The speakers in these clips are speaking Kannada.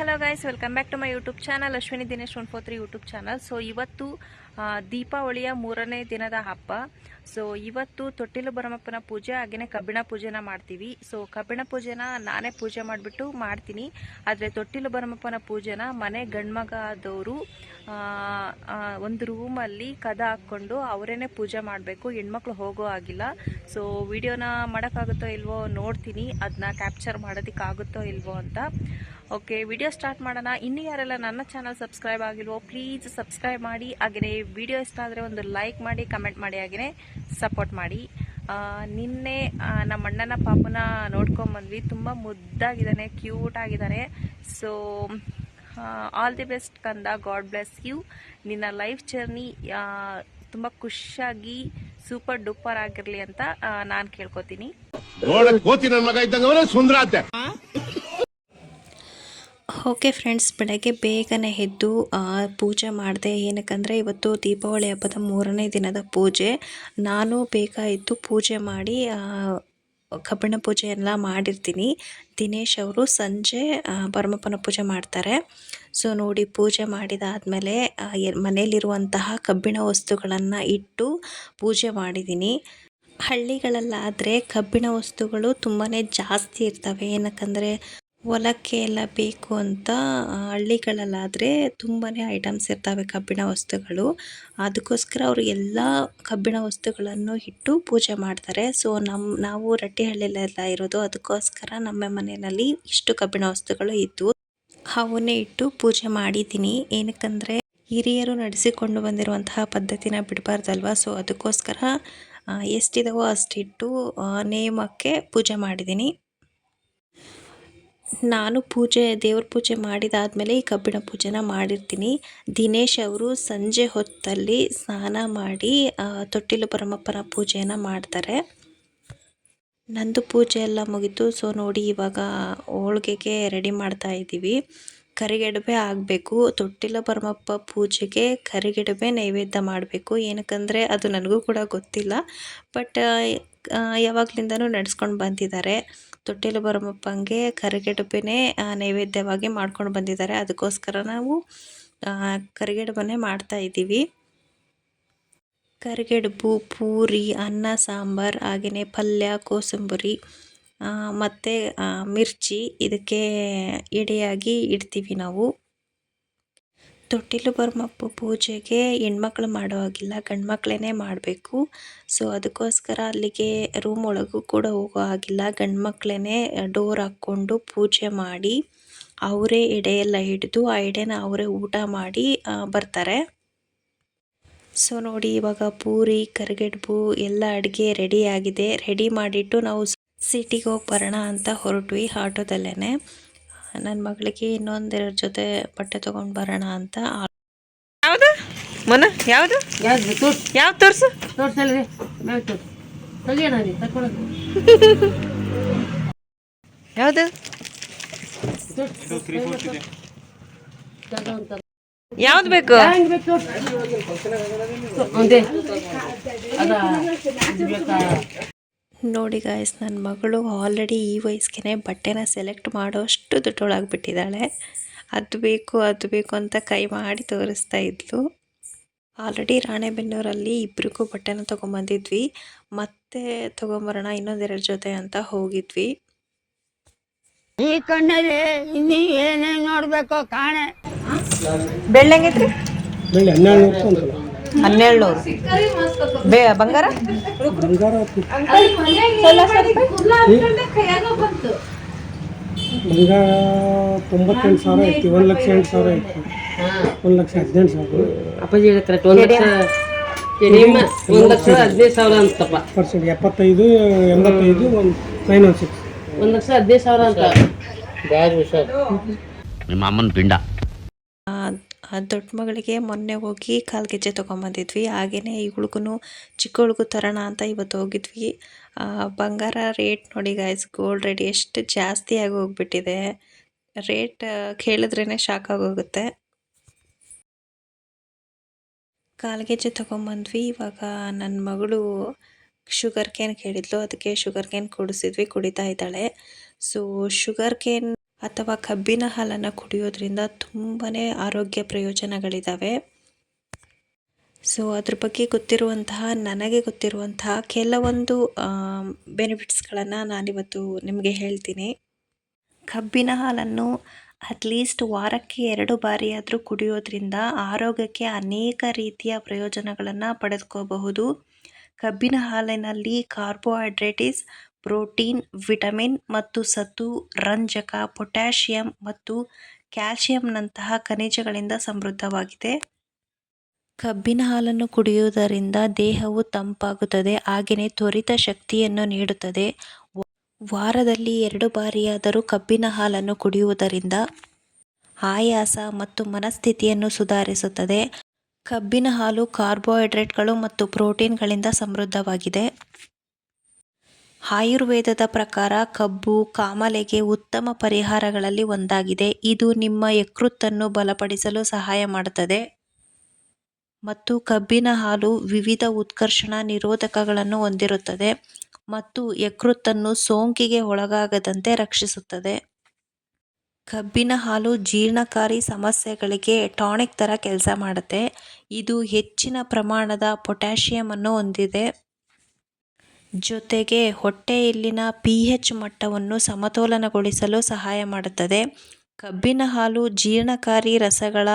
Hello guys welcome back to my YouTube channel Ashwini Dinesh one four three YouTube channel so ಇವತ್ತು ದೀಪಾವಳಿಯ ಮೂರನೇ ದಿನದ ಹಬ್ಬ. ಸೊ ಇವತ್ತು ತೊಟ್ಟಿಲು ಬರಮಪ್ಪನ ಪೂಜೆ ಹಾಗೆಯೇ ಕಬ್ಬಿಣ ಪೂಜೆನ ಮಾಡ್ತೀವಿ. ಸೊ ಕಬ್ಬಿಣ ಪೂಜೆನ ನಾನೇ ಪೂಜೆ ಮಾಡಿಬಿಟ್ಟು ಮಾಡ್ತೀನಿ. ಆದರೆ ತೊಟ್ಟಿಲು ಬರಮಪ್ಪನ ಪೂಜೆನ ಮನೆ ಗಂಡ್ಮಗ ಆದವರು ಒಂದು ರೂಮಲ್ಲಿ ಕದ ಹಾಕ್ಕೊಂಡು ಅವರೇನೆ ಪೂಜೆ ಮಾಡಬೇಕು. ಹೆಣ್ಮಕ್ಳು ಹೋಗೋ ಆಗಿಲ್ಲ ಸೊ ವಿಡಿಯೋನ ಮಾಡೋಕ್ಕಾಗುತ್ತೋ ಇಲ್ವೋ ನೋಡ್ತೀನಿ. ಅದನ್ನ ಕ್ಯಾಪ್ಚರ್ ಮಾಡೋದಕ್ಕಾಗುತ್ತೋ ಇಲ್ವೋ ಅಂತ. ಓಕೆ ವಿಡಿಯೋ ಸ್ಟಾರ್ಟ್ ಮಾಡೋಣ. ಇನ್ನು ಯಾರೆಲ್ಲ ನನ್ನ ಚಾನಲ್ ಸಬ್ಸ್ಕ್ರೈಬ್ ಆಗಿಲ್ವೋ ಪ್ಲೀಸ್ ಸಬ್ಸ್ಕ್ರೈಬ್ ಮಾಡಿ. ಹಾಗೆಯೇ ವಿಡಿಯೋ ಇಷ್ಟ ಆದರೆ ಒಂದು ಲೈಕ್ ಮಾಡಿ ಕಮೆಂಟ್ ಮಾಡಿ ಹಾಗೆಯೇ ಸಪೋರ್ಟ್ ಮಾಡಿ. ನಿನ್ನೆ ನಮ್ಮ ಅಣ್ಣನ ಪಾಪನ ನೋಡ್ಕೊಂಬಂದ್ವಿ ತುಂಬ ಮುದ್ದಾಗಿದ್ದಾನೆ ಕ್ಯೂಟ್ ಆಗಿದ್ದಾನೆ. ಸೊ ಆಲ್ ದಿ ಬೆಸ್ಟ್ ಕಂದ. ಗಾಡ್ ಬ್ಲೆಸ್ ಯು ನಿನ್ನ ಲೈಫ್ ಜರ್ನಿ ತುಂಬ ಖುಷಿಯಾಗಿ ಸೂಪರ್ ಡೂಪರ್ ಆಗಿರಲಿ ಅಂತ ನಾನು ಕೇಳ್ಕೊತೀನಿ ನೋಡಕ್ ಕೋತಿ ನನ್ ಮಗ ಇದ್ದಂಗ ಸುಂದರ ಅಂತೆ ಓಕೆ ಫ್ರೆಂಡ್ಸ್, ಬೆಳಗ್ಗೆ ಬೇಗನೆ ಎದ್ದು ಪೂಜೆ ಮಾಡಿದೆ. ಏನಕ್ಕಂದರೆ, ಇವತ್ತು ದೀಪಾವಳಿ ಹಬ್ಬದ ಮೂರನೇ ದಿನದ ಪೂಜೆ. ನಾನು ಬೇಗ ಎದ್ದು ಪೂಜೆ ಮಾಡಿ ಕಬ್ಬಿಣ ಪೂಜೆ ಎಲ್ಲ ಮಾಡಿರ್ತೀನಿ. ದಿನೇಶ್ ಅವರು ಸಂಜೆ ಪರಮಪ್ಪನ ಪೂಜೆ ಮಾಡ್ತಾರೆ. ಸೊ, ನೋಡಿ, ಪೂಜೆ ಮಾಡಿದಾದಮೇಲೆ ಮನೆಯಲ್ಲಿರುವಂತಹ ಕಬ್ಬಿಣ ವಸ್ತುಗಳನ್ನು ಇಟ್ಟು ಪೂಜೆ ಮಾಡಿದ್ದೀನಿ ಹಳ್ಳಿಗಳಲ್ಲಾದರೆ ಕಬ್ಬಿಣ ವಸ್ತುಗಳು ತುಂಬಾ ಜಾಸ್ತಿ ಇರ್ತವೆ. ಏನಕ್ಕಂದರೆ ಹೊಲಕ್ಕೆ ಎಲ್ಲ ಬೇಕು ಅಂತ ಹಳ್ಳಿಗಳಲ್ಲಾದರೆ ತುಂಬಾ ಐಟಮ್ಸ್ ಇರ್ತವೆ ಕಬ್ಬಿಣ ವಸ್ತುಗಳು. ಅದಕ್ಕೋಸ್ಕರ ಅವರು ಎಲ್ಲ ಕಬ್ಬಿಣ ವಸ್ತುಗಳನ್ನು ಇಟ್ಟು ಪೂಜೆ ಮಾಡ್ತಾರೆ. ಸೊ ನಮ್ಮ ನಾವು ರಟ್ಟಿಹಳ್ಳಿಯಲ್ಲೆಲ್ಲ ಇರೋದು. ಅದಕ್ಕೋಸ್ಕರ ನಮ್ಮ ಮನೆಯಲ್ಲಿ ಇಷ್ಟು ಕಬ್ಬಿಣ ವಸ್ತುಗಳು ಇದ್ದವು ಅವನ್ನೇ ಇಟ್ಟು ಪೂಜೆ ಮಾಡಿದ್ದೀನಿ. ಏನಕ್ಕಂದರೆ ಹಿರಿಯರು ನಡೆಸಿಕೊಂಡು ಬಂದಿರುವಂತಹ ಪದ್ಧತಿನ ಬಿಡಬಾರ್ದಲ್ವ? ಸೊ ಅದಕ್ಕೋಸ್ಕರ ಎಷ್ಟಿದವೋ ಅಷ್ಟಿಟ್ಟು ನೇಮಕ್ಕೆ ಪೂಜೆ ಮಾಡಿದ್ದೀನಿ. ನಾನು ಪೂಜೆ, ದೇವ್ರ ಪೂಜೆ ಮಾಡಿದಾದಮೇಲೆ ಈ ಕಬ್ಬಿಣ ಪೂಜೆನ ಮಾಡಿರ್ತೀನಿ. ದಿನೇಶ್ ಅವರು ಸಂಜೆ ಹೊತ್ತಲ್ಲಿ ಸ್ನಾನ ಮಾಡಿ ತೊಟ್ಟಿಲು ಪರಮಪ್ಪನ ಪೂಜೆಯನ್ನು ಮಾಡ್ತಾರೆ. ನಂದು ಪೂಜೆ ಎಲ್ಲ ಮುಗಿತು. ಸೊ, ನೋಡಿ ಇವಾಗ ಹೋಳ್ಗೆಗೆ ರೆಡಿ ಮಾಡ್ತಾ ಇದ್ದೀವಿ. ಕರಿಗಡುಬೆ ಆಗಬೇಕು. ತೊಟ್ಟಿಲ ಪರಮಪ್ಪ ಪೂಜೆಗೆ ಕರಿಗಡುಬೆ ನೈವೇದ್ಯ ಮಾಡಬೇಕು. ಏನಕ್ಕಂದರೆ ಅದು ನನಗೂ ಕೂಡ ಗೊತ್ತಿಲ್ಲ. ಬಟ್ ಯಾವಾಗಲಿಂದನೂ ನಡೆಸ್ಕೊಂಡು ಬಂದಿದ್ದಾರೆ. ತೊಟ್ಟಿಲು ಬರಮಪ್ಪಂಗೆ ಕರಿಗಡುಬೆನೇ ನೈವೇದ್ಯವಾಗಿ ಮಾಡ್ಕೊಂಡು ಬಂದಿದ್ದಾರೆ. ಅದಕ್ಕೋಸ್ಕರ ನಾವು ಕರಿಗಡುಬನ್ನೇ ಮಾಡ್ತಾ ಇದ್ದೀವಿ. ಕರಿಗೆಡುಬು ಪೂರಿ, ಅನ್ನ, ಸಾಂಬಾರು ಹಾಗೆಯೇ ಪಲ್ಯ, ಕೋಸಂಬರಿ ಮತ್ತು ಮಿರ್ಚಿ, ಇದಕ್ಕೆ ಎಡೆಯಾಗಿ ಇಡ್ತೀವಿ ನಾವು. ತೊಟ್ಟಿಲು ಬರ್ಮಪ್ಪ ಪೂಜೆಗೆ ಹೆಣ್ಮಕ್ಳು ಮಾಡೋ ಹಾಗಿಲ್ಲ ಗಂಡು ಮಕ್ಕಳೇ ಮಾಡಬೇಕು. ಸೊ ಅದಕ್ಕೋಸ್ಕರ ಅಲ್ಲಿಗೆ ರೂಮ್ ಒಳಗೂ ಕೂಡ ಹೋಗೋ ಹಾಗಿಲ್ಲ. ಗಂಡು ಮಕ್ಕಳೇ ಡೋರ್ ಹಾಕ್ಕೊಂಡು ಪೂಜೆ ಮಾಡಿ, ಅವರೇ ಎಡೆ ಎಲ್ಲ ಹಿಡಿದು ಆ ಎಡೆನ ಅವರೇ ಊಟ ಮಾಡಿ ಬರ್ತಾರೆ. ಸೊ ನೋಡಿ ಇವಾಗ ಪೂರಿ, ಕರಿಗಡ್ಬು ಎಲ್ಲ ಅಡುಗೆ ರೆಡಿ ಆಗಿದೆ. ರೆಡಿ ಮಾಡಿಟ್ಟು ನಾವು ಸಿಟಿಗೆ ಹೋಗಿ ಬರೋಣ ಅಂತ ಹೊರಟ್ವಿ ಆಟೋದಲ್ಲೇ ನನ್ನ ಮಗಳಿಗೆ ಇನ್ನೊಂದೆರಡು ಜೊತೆ ಬಟ್ಟೆ ತೊಗೊಂಡು ಬರೋಣ ಅಂತ ಯಾವುದು? ಮನ ಯಾವುದು? ಯಾವ್ದು ತೋರ್ಸು? ಯಾವುದು? ಯಾವ್ದು ಬೇಕು? ನೋಡಿ ಗಾಯ್ಸ್ ನನ್ನ ಮಗಳು ಆಲ್ರೆಡಿ ಈ ವಯಸ್ಸಿಗೆ ಬಟ್ಟೆನ ಸೆಲೆಕ್ಟ್ ಮಾಡೋಷ್ಟು ದೊಡ್ಡವಳಾಗ್ಬಿಟ್ಟಿದ್ದಾಳೆ ಅದು ಬೇಕು ಅದು ಬೇಕು ಅಂತ ಕೈ ಮಾಡಿ ತೋರಿಸ್ತಾ ಇದ್ಲು. ಆಲ್ರೆಡಿ ರಾಣೆಬೆನ್ನೂರಲ್ಲಿ ಇಬ್ಬರಿಗೂ ಬಟ್ಟೆನ ತೊಗೊಂಬಂದಿದ್ವಿ. ಮತ್ತೆ ತೊಗೊಂಬರೋಣ ಇನ್ನೊಂದೆರಡು ಜೊತೆ ಅಂತ ಹೋಗಿದ್ವಿ. ಈ ಕಣ್ಣಲ್ಲಿ ಇನ್ನು ಏನೇನು ನೋಡಬೇಕು ಕಾಣೆ. ಬೆಳ್ಳಿ ಹೆಂಗೈತ್ರಿ ಹನ್ನೆರಡು ನೂರು ಬೇ ಬಂಗಾರ? ಬಂಗಾರ ತೊಂಬತ್ತೆಂಟು ಸಾವಿರ ಐತಿ ಒಂದು ಲಕ್ಷ ಎಂಟು ಸಾವಿರ ಐತಿ. ಒಂದು ಲಕ್ಷ ಹದಿನೆಂಟು ಸಾವಿರ. ಅಪ್ಪಾಜಿ ಹೇಳಿದ ಕರೆಕ್ಟ್ ಒಂದು ಲಕ್ಷ ನಿಮ್ಮ ಒಂದು ಲಕ್ಷ ಹದಿನೈದು ಸಾವಿರ ಅಂತಪ್ಪ. ಪರ್ಸೆಂಟ್ ಎಪ್ಪತ್ತೈದು ಎಂಬತ್ತೈದು ಒಂದು ನೈನ್ ಒನ್ ಸಿಕ್ಸ್ ಒಂದು ಲಕ್ಷ ಹದಿನೈದು ಸಾವಿರ ಅಂತ. ನಿಮ್ಮ ಅಮ್ಮನ ಪಿಂಡ. ದೊಡ್ಡ ಮಗಳಿಗೆ ಮೊನ್ನೆ ಹೋಗಿ ಕಾಲ್ಗೆಜ್ಜೆ ತೊಗೊಂಬಂದಿದ್ವಿ. ಹಾಗೆಯೇ ಇವಳಿಗೂ ಚಿಕ್ಕವಳಿಗೂ ತರೋಣ ಅಂತ ಇವತ್ತು ಹೋಗಿದ್ವಿ. ಬಂಗಾರ ರೇಟ್ ನೋಡಿ ಗಾಯ್ಸ್ ಗೋಲ್ಡ್ ರೇಟ್ ಎಷ್ಟು ಜಾಸ್ತಿ ಆಗಿ ಹೋಗ್ಬಿಟ್ಟಿದೆ. ರೇಟ್ ಕೇಳಿದ್ರೇ ಶಾಕ್ ಆಗೋಗುತ್ತೆ ಕಾಲ್ಗೆಜ್ಜೆ ತೊಗೊಂಬಂದ್ವಿ. ಇವಾಗ ನನ್ನ ಮಗಳು ಶುಗರ್ ಕೇನ್ ಕೇಳಿದ್ಲು. ಅದಕ್ಕೆ ಶುಗರ್ ಕೇನ್ ಕುಡಿಸಿದ್ವಿ. ಕುಡಿತಾ ಇದ್ದಾಳೆ. ಸೊ ಶುಗರ್ ಕೇನ್ ಅಥವಾ ಕಬ್ಬಿನ ಹಾಲನ್ನು ಕುಡಿಯೋದ್ರಿಂದ ತುಂಬಾ ಆರೋಗ್ಯ ಪ್ರಯೋಜನಗಳಿದ್ದಾವೆ ಸೊ ಅದ್ರ ಬಗ್ಗೆ ಗೊತ್ತಿರುವಂತಹ, ನನಗೆ ಗೊತ್ತಿರುವಂತಹ ಕೆಲವೊಂದು ಬೆನಿಫಿಟ್ಸ್ಗಳನ್ನು ನಾನಿವತ್ತು ನಿಮಗೆ ಹೇಳ್ತೀನಿ. ಕಬ್ಬಿನ ಹಾಲನ್ನು ಅಟ್ಲೀಸ್ಟ್ ವಾರಕ್ಕೆ ಎರಡು ಬಾರಿಯಾದರೂ ಕುಡಿಯೋದ್ರಿಂದ ಆರೋಗ್ಯಕ್ಕೆ ಅನೇಕ ರೀತಿಯ ಪ್ರಯೋಜನಗಳನ್ನು ಪಡೆದುಕೋಬಹುದು. ಕಬ್ಬಿನ ಹಾಲಿನಲ್ಲಿ ಕಾರ್ಬೋಹೈಡ್ರೇಟಿಸ್ ಪ್ರೋಟೀನ್, ವಿಟಮಿನ್ ಮತ್ತು ಸತು ರಂಜಕ, ಪೊಟ್ಯಾಷಿಯಂ ಮತ್ತು ಕ್ಯಾಲ್ಸಿಯಂನಂತಹ ಖನಿಜಗಳಿಂದ ಸಮೃದ್ಧವಾಗಿದೆ. ಕಬ್ಬಿನ ಹಾಲನ್ನು ಕುಡಿಯುವುದರಿಂದ ದೇಹವು ತಂಪಾಗುತ್ತದೆ, ಹಾಗೆಯೇ ತ್ವರಿತ ಶಕ್ತಿಯನ್ನು ನೀಡುತ್ತದೆ. ವಾರದಲ್ಲಿ ಎರಡು ಬಾರಿಯಾದರೂ ಕಬ್ಬಿನ ಹಾಲನ್ನು ಕುಡಿಯುವುದರಿಂದ ಆಯಾಸ ಮತ್ತು ಮನಸ್ಥಿತಿಯನ್ನು ಸುಧಾರಿಸುತ್ತದೆ. ಕಬ್ಬಿನ ಹಾಲು ಕಾರ್ಬೋಹೈಡ್ರೇಟ್ಗಳು ಮತ್ತು ಪ್ರೋಟೀನ್ಗಳಿಂದ ಸಮೃದ್ಧವಾಗಿದೆ. ಆಯುರ್ವೇದದ ಪ್ರಕಾರ ಕಬ್ಬು, ಕಾಮಾಲೆಗೆ ಉತ್ತಮ ಪರಿಹಾರಗಳಲ್ಲಿ ಒಂದಾಗಿದೆ. ಇದು ನಿಮ್ಮ ಯಕೃತ್ತನ್ನು ಬಲಪಡಿಸಲು ಸಹಾಯ ಮಾಡುತ್ತದೆ. ಮತ್ತು ಕಬ್ಬಿನ ಹಾಲು ವಿವಿಧ ಉತ್ಕರ್ಷಣ ನಿರೋಧಕಗಳನ್ನು ಹೊಂದಿರುತ್ತದೆ ಮತ್ತು ಯಕೃತ್ತನ್ನು ಸೋಂಕಿಗೆ ಒಳಗಾಗದಂತೆ ರಕ್ಷಿಸುತ್ತದೆ. ಕಬ್ಬಿನ ಹಾಲು ಜೀರ್ಣಕಾರಿ ಸಮಸ್ಯೆಗಳಿಗೆ ಟಾನಿಕ್ ಥರ ಕೆಲಸ ಮಾಡುತ್ತೆ. ಇದು ಹೆಚ್ಚಿನ ಪ್ರಮಾಣದ ಪೊಟ್ಯಾಷಿಯಮನ್ನು ಹೊಂದಿದೆ. ಜೊತೆಗೆ ಹೊಟ್ಟೆಯಲ್ಲಿನ ಪಿ ಎಚ್ ಮಟ್ಟವನ್ನು ಸಮತೋಲನಗೊಳಿಸಲು ಸಹಾಯ ಮಾಡುತ್ತದೆ. ಕಬ್ಬಿನ ಹಾಲು ಜೀರ್ಣಕಾರಿ ರಸಗಳ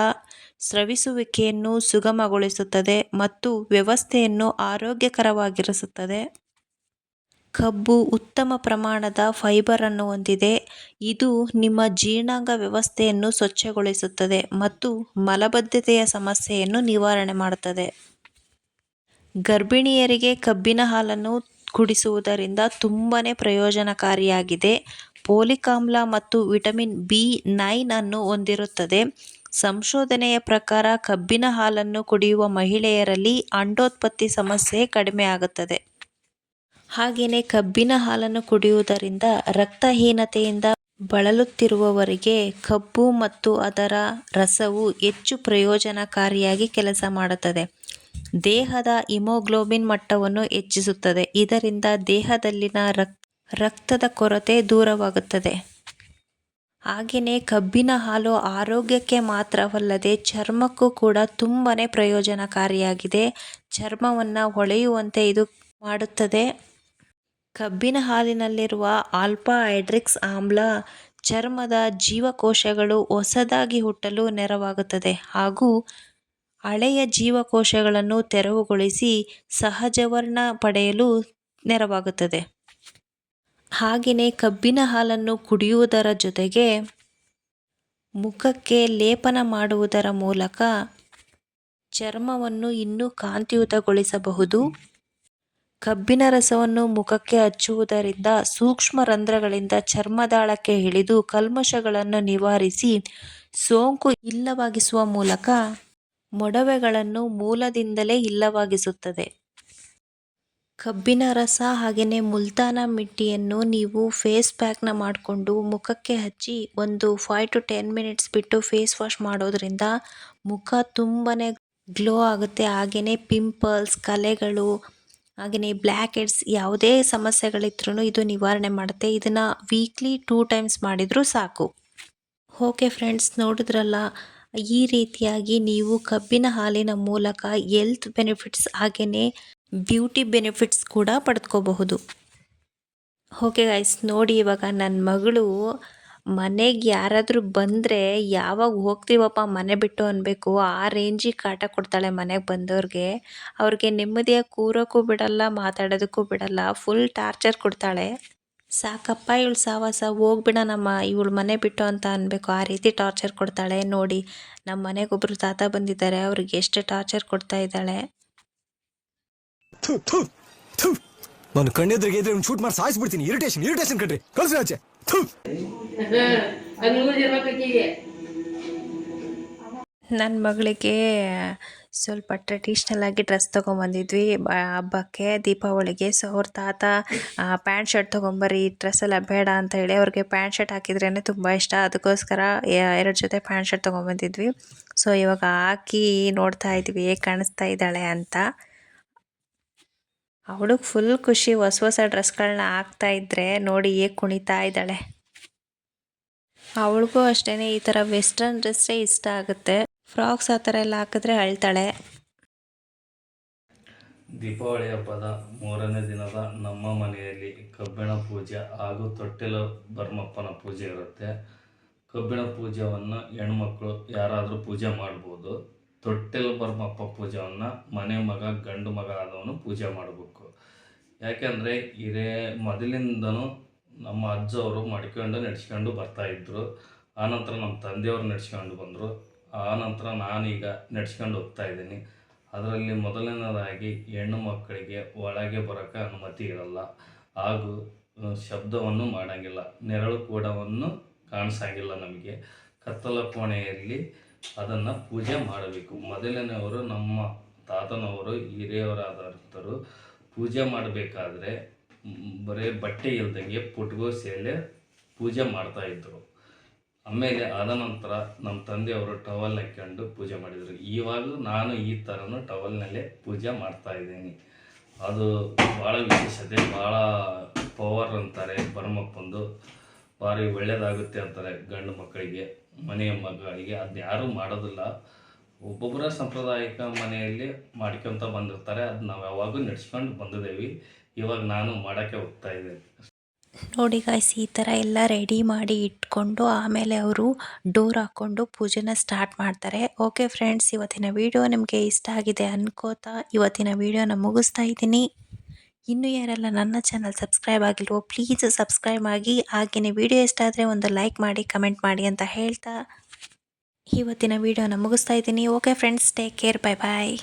ಸ್ರವಿಸುವಿಕೆಯನ್ನು ಸುಗಮಗೊಳಿಸುತ್ತದೆ ಮತ್ತು ವ್ಯವಸ್ಥೆಯನ್ನು ಆರೋಗ್ಯಕರವಾಗಿರಿಸುತ್ತದೆ. ಕಬ್ಬು ಉತ್ತಮ ಪ್ರಮಾಣದ ಫೈಬರನ್ನು ಹೊಂದಿದೆ. ಇದು ನಿಮ್ಮ ಜೀರ್ಣಾಂಗ ವ್ಯವಸ್ಥೆಯನ್ನು ಸ್ವಚ್ಛಗೊಳಿಸುತ್ತದೆ ಮತ್ತು ಮಲಬದ್ಧತೆಯ ಸಮಸ್ಯೆಯನ್ನು ನಿವಾರಣೆ ಮಾಡುತ್ತದೆ. ಗರ್ಭಿಣಿಯರಿಗೆ ಕಬ್ಬಿನ ಹಾಲನ್ನು ಕುಡಿಸುವುದರಿಂದ ತುಂಬಾ ಪ್ರಯೋಜನಕಾರಿಯಾಗಿದೆ. ಪೋಲಿಕ್ ಆಮ್ಲ ಮತ್ತು ವಿಟಮಿನ್ ಬಿ ನೈನ್ ಅನ್ನು ಹೊಂದಿರುತ್ತದೆ. ಸಂಶೋಧನೆಯ ಪ್ರಕಾರ ಕಬ್ಬಿನ ಹಾಲನ್ನು ಕುಡಿಯುವ ಮಹಿಳೆಯರಲ್ಲಿ ಅಂಡೋತ್ಪತ್ತಿ ಸಮಸ್ಯೆ ಕಡಿಮೆ ಆಗುತ್ತದೆ. ಹಾಗೆಯೇ ಕಬ್ಬಿನ ಹಾಲನ್ನು ಕುಡಿಯುವುದರಿಂದ ರಕ್ತಹೀನತೆಯಿಂದ ಬಳಲುತ್ತಿರುವವರಿಗೆ ಕಬ್ಬು ಮತ್ತು ಅದರ ರಸವು ಹೆಚ್ಚು ಪ್ರಯೋಜನಕಾರಿಯಾಗಿ ಕೆಲಸ ಮಾಡುತ್ತದೆ. ದೇಹದ ಹಿಮೋಗ್ಲೋಬಿನ್ ಮಟ್ಟವನ್ನು ಹೆಚ್ಚಿಸುತ್ತದೆ. ಇದರಿಂದ ದೇಹದಲ್ಲಿನ ರಕ್, ರಕ್ತದ ಕೊರತೆ ದೂರವಾಗುತ್ತದೆ. ಹಾಗೆಯೇ ಕಬ್ಬಿನ ಹಾಲು ಆರೋಗ್ಯಕ್ಕೆ ಮಾತ್ರವಲ್ಲದೆ ಚರ್ಮಕ್ಕೂ ಕೂಡ ತುಂಬಾ ಪ್ರಯೋಜನಕಾರಿಯಾಗಿದೆ. ಚರ್ಮವನ್ನು ಹೊಳೆಯುವಂತೆ ಇದು ಮಾಡುತ್ತದೆ. ಕಬ್ಬಿನ ಹಾಲಿನಲ್ಲಿರುವ ಆಲ್ಫಾ ಹೈಡ್ರಿಕ್ಸ್ ಆಮ್ಲ ಚರ್ಮದ ಜೀವಕೋಶಗಳು ಹೊಸದಾಗಿ ಹುಟ್ಟಲು ನೆರವಾಗುತ್ತದೆ ಹಾಗೂ ಹಳೆಯ ಜೀವಕೋಶಗಳನ್ನು ತೆರವುಗೊಳಿಸಿ ಸಹಜವರ್ಣ ಪಡೆಯಲು ನೆರವಾಗುತ್ತದೆ. ಹಾಗೆಯೇ ಕಬ್ಬಿನ ಹಾಲನ್ನು ಕುಡಿಯುವುದರ ಜೊತೆಗೆ ಮುಖಕ್ಕೆ ಲೇಪನ ಮಾಡುವುದರ ಮೂಲಕ ಚರ್ಮವನ್ನು ಇನ್ನೂ ಕಾಂತಿಯುತಗೊಳಿಸಬಹುದು. ಕಬ್ಬಿನ ರಸವನ್ನು ಮುಖಕ್ಕೆ ಹಚ್ಚುವುದರಿಂದ ಸೂಕ್ಷ್ಮ ರಂಧ್ರಗಳಿಂದ ಚರ್ಮದಾಳಕ್ಕೆ ಇಳಿದು ಕಲ್ಮಶಗಳನ್ನು ನಿವಾರಿಸಿ ಸೋಂಕು ಇಲ್ಲವಾಗಿಸುವ ಮೂಲಕ ಮೊಡವೆಗಳನ್ನು ಮೂಲದಿಂದಲೇ ಇಲ್ಲವಾಗಿಸುತ್ತದೆ. ಕಬ್ಬಿನ ರಸ ಹಾಗೆಯೇ ಮುಲ್ತಾನ ಮಿಟ್ಟಿಯನ್ನು ನೀವು ಫೇಸ್ ಪ್ಯಾಕ್ನ ಮಾಡಿಕೊಂಡು ಮುಖಕ್ಕೆ ಹಚ್ಚಿ ಒಂದು ಫೈವ್ ಟು ಟೆನ್ ಮಿನಿಟ್ಸ್ ಬಿಟ್ಟು ಫೇಸ್ ವಾಶ್ ಮಾಡೋದ್ರಿಂದ ಮುಖ ತುಂಬಾ ಗ್ಲೋ ಆಗುತ್ತೆ. ಹಾಗೆಯೇ ಪಿಂಪಲ್ಸ್ ಕಲೆಗಳು, ಹಾಗೆಯೇ ಬ್ಲ್ಯಾಕ್ ಹೆಡ್ಸ್ ಯಾವುದೇ ಸಮಸ್ಯೆಗಳಿದ್ರೂ ಇದು ನಿವಾರಣೆ ಮಾಡುತ್ತೆ. ಇದನ್ನು ವೀಕ್ಲಿ ಟೂ ಟೈಮ್ಸ್ ಮಾಡಿದರೂ ಸಾಕು. ಓಕೆ ಫ್ರೆಂಡ್ಸ್ ನೋಡಿದ್ರಲ್ಲ ಈ ರೀತಿಯಾಗಿ ನೀವು ಕಬ್ಬಿನ ಹಾಲಿನ ಮೂಲಕ ಎಲ್ತ್ ಬೆನಿಫಿಟ್ಸ್ ಹಾಗೆಯೇ ಬ್ಯೂಟಿ ಬೆನಿಫಿಟ್ಸ್ ಕೂಡ ಪಡೆದುಕೋಬಹುದು ಓಕೆ ಗೈಸ್ ನೋಡಿ ಇವಾಗ ನನ್ನ ಮಗಳು ಮನೆಗೆ ಯಾರಾದರೂ ಬಂದರೆ ಯಾವಾಗ ಹೋಗ್ತೀವಪ್ಪ ಮನೆ ಬಿಟ್ಟು ಅನ್ಬೇಕು, ಆ ರೇಂಜಿಗೆ ಕಾಟ ಕೊಡ್ತಾಳೆ ಮನೆಗೆ ಬಂದವ್ರಿಗೆ. ಅವ್ರಿಗೆ ನೆಮ್ಮದಿಯಾಗಿ ಕೂರೋಕ್ಕೂ ಬಿಡಲ್ಲ, ಮಾತಾಡೋದಕ್ಕೂ ಬಿಡಲ್ಲ ಫುಲ್ ಟಾರ್ಚರ್ ಕೊಡ್ತಾಳೆ. ಸಾಕಪ್ಪ ಇವಳು ಸಾವಾಸ ಹೋಗ್ಬಿಡೋಣಮ್ಮ ಇವಳು ಮನೆ ಬಿಟ್ಟು ಅಂತ ಅನ್ಬೇಕು ಆ ರೀತಿ ಟಾರ್ಚರ್ ಕೊಡ್ತಾಳೆ ನೋಡಿ ನಮ್ಮ ಮನೆಗೊಬ್ಬರು ತಾತ ಬಂದಿದ್ದಾರೆ ಅವ್ರಿಗೆ ಎಷ್ಟು ಟಾರ್ಚರ್ ಕೊಡ್ತಾ ಇದ್ದಾಳೆ. ನಾನು ಕಣ್ಣೆದ್ರಿಗೆ ಇದ್ರೆ ಶೂಟ್ ಮಾಡಿ ಸಾಯಿಸ್ಬಿಡ್ತೀನಿ ಇರಿಟೇಷನ್ ಇರಿಟೇಷನ್ ಕಣ್ರಿ ಕಳ್ಸಿ ಆಚೆ ನನ್ನ ಮಗಳಿಗೆ ಸ್ವಲ್ಪ ಟ್ರೆಡಿಷ್ನಲ್ ಆಗಿ ಡ್ರೆಸ್ ತೊಗೊಂಬಂದಿದ್ವಿ. ಹಬ್ಬಕ್ಕೆ, ದೀಪಾವಳಿಗೆ. ಸೊ ಅವ್ರ ತಾತ ಪ್ಯಾಂಟ್ ಶರ್ಟ್ ತೊಗೊಂಬರ್ರಿ ಈ ಡ್ರೆಸ್ ಎಲ್ಲ ಬೇಡ ಅಂತ ಹೇಳಿ ಅವ್ರಿಗೆ ಪ್ಯಾಂಟ್ ಶರ್ಟ್ ಹಾಕಿದ್ರೇ ತುಂಬ ಇಷ್ಟ. ಅದಕ್ಕೋಸ್ಕರ ಎರಡು ಜೊತೆ ಪ್ಯಾಂಟ್ ಶರ್ಟ್ ತೊಗೊಂಬಂದಿದ್ವಿ. ಸೊ ಇವಾಗ ಹಾಕಿ ನೋಡ್ತಾ ಇದ್ವಿ, ಹೇಗೆ ಕಾಣಿಸ್ತಾ ಇದ್ದಾಳೆ ಅಂತ. ಅವಳಿಗೆ ಫುಲ್ ಖುಷಿ, ಹೊಸ ಹೊಸ ಡ್ರೆಸ್ಗಳನ್ನ ಹಾಕ್ತಾ ಇದ್ರೆ ನೋಡಿ ಹೇಗೆ ಕುಣಿತಾ ಇದ್ದಾಳೆ. ಅವಳಿಗೂ ಅಷ್ಟೇ ಈ ಥರ ವೆಸ್ಟರ್ನ್ ಡ್ರೆಸ್ಸೇ ಇಷ್ಟ ಆಗುತ್ತೆ. ಫ್ರಾಕ್ಸ್ ಆ ಥರ ಎಲ್ಲ ಹಾಕಿದ್ರೆ ಅಳ್ತಾಳೆ. ದೀಪಾವಳಿ ಹಬ್ಬದ ಮೂರನೇ ದಿನದ ನಮ್ಮ ಮನೆಯಲ್ಲಿ ಕಬ್ಬಿಣ ಪೂಜೆ ಹಾಗೂ ತೊಟ್ಟಿಲು ಬರ್ಮಪ್ಪನ ಪೂಜೆ ಇರುತ್ತೆ. ಕಬ್ಬಿಣ ಪೂಜೆಯನ್ನು ಹೆಣ್ಮಕ್ಳು ಯಾರಾದರೂ ಪೂಜೆ ಮಾಡ್ಬೋದು. ತೊಟ್ಟಿಲು ಬರ್ಮಪ್ಪ ಪೂಜೆಯನ್ನು ಮನೆ ಮಗ, ಗಂಡು ಮಗ ಆದವನು ಪೂಜೆ ಮಾಡಬೇಕು. ಯಾಕೆಂದರೆ ಹಿರೇ ಮೊದಲಿಂದನೂ ನಮ್ಮ ಅಜ್ಜವರು ಮಡ್ಕೊಂಡು ನಡ್ಸ್ಕೊಂಡು ಬರ್ತಾಯಿದ್ರು ಆನಂತರ ನಮ್ಮ ತಂದೆಯವರು ನಡ್ಸ್ಕೊಂಡು ಬಂದರು. ಆನಂತರ ನಾನೀಗ ನಡ್ಸ್ಕೊಂಡು ಹೋಗ್ತಾ ಇದ್ದೀನಿ. ಅದರಲ್ಲಿ ಮೊದಲನೇದಾಗಿ ಹೆಣ್ಣು ಮಕ್ಕಳಿಗೆ ಒಳಗೆ ಬರೋಕ್ಕೆ ಅನುಮತಿ ಇರಲ್ಲ. ಹಾಗೂ ಶಬ್ದವನ್ನು ಮಾಡೋಂಗಿಲ್ಲ. ನೆರಳು ಕೂಡವನ್ನು ಕಾಣಿಸಂಗಿಲ್ಲ ನಮಗೆ. ಕತ್ತಲ ಕೋಣೆಯಲ್ಲಿ ಅದನ್ನು ಪೂಜೆ ಮಾಡಬೇಕು. ಮೊದಲನೆಯವರು ನಮ್ಮ ತಾತನವರು ಹಿರಿಯವರಾದಂಥರು ಪೂಜೆ ಮಾಡಬೇಕಾದ್ರೆ, ಬರೀ ಬಟ್ಟೆ ಇಲ್ದಂಗೆ ಪುಟ್ಗೋ ಪೂಜೆ ಮಾಡ್ತಾಯಿದ್ರು ಆಮೇಲೆ ಆದ ನಂತರ ನಮ್ಮ ತಂದೆಯವರು ಟವಲ್ ಹಾಕ್ಕೊಂಡು ಪೂಜೆ ಮಾಡಿದರು. ಇವಾಗಲೂ ನಾನು ಈ ಥರನೂ ಟವಲ್ನಲ್ಲೇ ಪೂಜೆ ಮಾಡ್ತಾ ಇದ್ದೀನಿ. ಅದು ಭಾಳ ವಿಶೇಷತೆ ಭಾಳ ಪವರ್ ಅಂತಾರೆ ಬರಮಪ್ಪಂದು ಭಾರಿ ಒಳ್ಳೆಯದಾಗುತ್ತೆ ಅಂತಾರೆ ಗಂಡು ಮಕ್ಕಳಿಗೆ, ಮನೆಯ ಮಗಳಿಗೆ. ಅದು ಯಾರೂ ಮಾಡೋದಿಲ್ಲ. ಒಬ್ಬೊಬ್ಬರ ಸಾಂಪ್ರದಾಯಿಕ ಮನೆಯಲ್ಲಿ ಮಾಡ್ಕೊತ ಬಂದಿರ್ತಾರೆ. ಅದು ನಾವು ಯಾವಾಗೂ ನಡೆಸ್ಕೊಂಡು ಬಂದಿದ್ದೇವೆ. ಇವಾಗ ನಾನು ಮಾಡೋಕ್ಕೆ ಹೋಗ್ತಾ ಇದ್ದೇನೆ. ನೋಡಿ ಗಾಯ್ಸ್ ಈ ಥರ ಎಲ್ಲ ರೆಡಿ ಮಾಡಿ ಇಟ್ಕೊಂಡು ಆಮೇಲೆ ಅವರು ಡೋರ್ ಹಾಕ್ಕೊಂಡು ಪೂಜೆನ ಸ್ಟಾರ್ಟ್ ಮಾಡ್ತಾರೆ. ಓಕೆ ಫ್ರೆಂಡ್ಸ್ ಇವತ್ತಿನ ವಿಡಿಯೋ ನಿಮಗೆ ಇಷ್ಟ ಆಗಿದೆ ಅನ್ಕೋತಾ, ಇವತ್ತಿನ ವಿಡಿಯೋನ ಮುಗಿಸ್ತಾ ಇದ್ದೀನಿ. ಇನ್ನೂ ಯಾರೆಲ್ಲ ನನ್ನ ಚಾನಲ್ ಸಬ್ಸ್ಕ್ರೈಬ್ ಆಗಿಲ್ವೋ ಪ್ಲೀಸ್ ಸಬ್ಸ್ಕ್ರೈಬ್ ಆಗಿ ಹಾಗೆಯೇ ವಿಡಿಯೋ ಇಷ್ಟ ಆದರೆ ಒಂದು ಲೈಕ್ ಮಾಡಿ ಕಮೆಂಟ್ ಮಾಡಿ ಅಂತ ಹೇಳ್ತಾ, ಇವತ್ತಿನ ವಿಡಿಯೋನ ಮುಗಿಸ್ತಾ ಇದ್ದೀನಿ. Okay friends take care bye bye